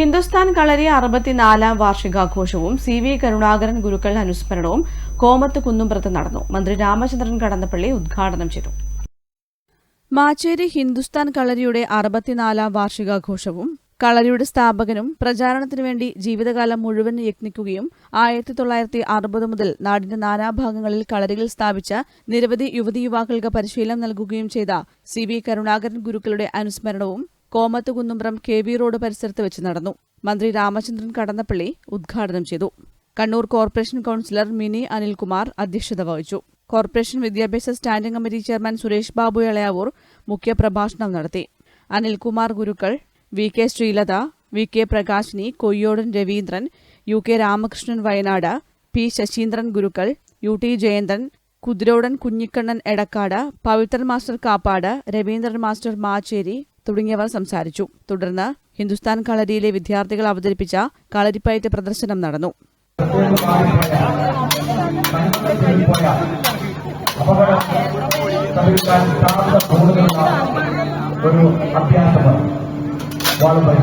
ഹിന്ദുസ്ഥാൻ കളരി അറുപത്തിനാലാം വാർഷികാഘോഷവും C V Karunakaran ഗുരുക്കൾ അനുസ്മരണവും കോമത്ത് കുന്നുംപുറത്ത് നടന്നു. മന്ത്രി രാമചന്ദ്രൻ കടന്നപ്പള്ളി ഉദ്ഘാടനം ചെയ്തു. മാച്ചേരി ഹിന്ദുസ്ഥാൻ കളരിയുടെ അറുപത്തിനാലാം വാർഷികാഘോഷവും കളരിയുടെ സ്ഥാപകനും പ്രചാരണത്തിനു വേണ്ടി ജീവിതകാലം മുഴുവൻ യത്നിക്കുകയും ആയിരത്തി തൊള്ളായിരത്തി അറുപത് മുതൽ നാടിന്റെ നാനാഭാഗങ്ങളിൽ കളരികൾ സ്ഥാപിച്ച നിരവധി യുവതി യുവാക്കൾക്ക് പരിശീലനം നൽകുകയും ചെയ്ത സി വി കരുണാകരൻ ഗുരുക്കളുടെ അനുസ്മരണവും Komath Kunnumpuram K V road പരിസരത്ത് വെച്ച് നടന്നു. മന്ത്രി രാമചന്ദ്രൻ കടന്നപ്പള്ളി ഉദ്ഘാടനം ചെയ്തു. കണ്ണൂർ കോർപ്പറേഷൻ കൌൺസിലർ മിനി അനിൽകുമാർ അധ്യക്ഷത വഹിച്ചു. കോർപ്പറേഷൻ വിദ്യാഭ്യാസ standing committee chairman Suresh Babu Elayavoor മുഖ്യപ്രഭാഷണം നടത്തി. Anilkumar Gurukkal V K Sreelatha V K Prakashini Koyyodan Raveendran U K Ramakrishnan Wayanad P Saseendran Gurukkal U T Jayanthan Kuthirodan Kunhikannan Edakkad Pavithran master Kappad Raveendran master Macheri തുടങ്ങിയവർ സംസാരിച്ചു. തുടർന്ന് ഹിന്ദുസ്ഥാൻ കളരിയിലെ വിദ്യാർത്ഥികൾ അവതരിപ്പിച്ച കളരിപ്പയറ്റ് പ്രദർശനം നടന്നു. ഒരു അഭ്യാസമാണ് വാളുപരി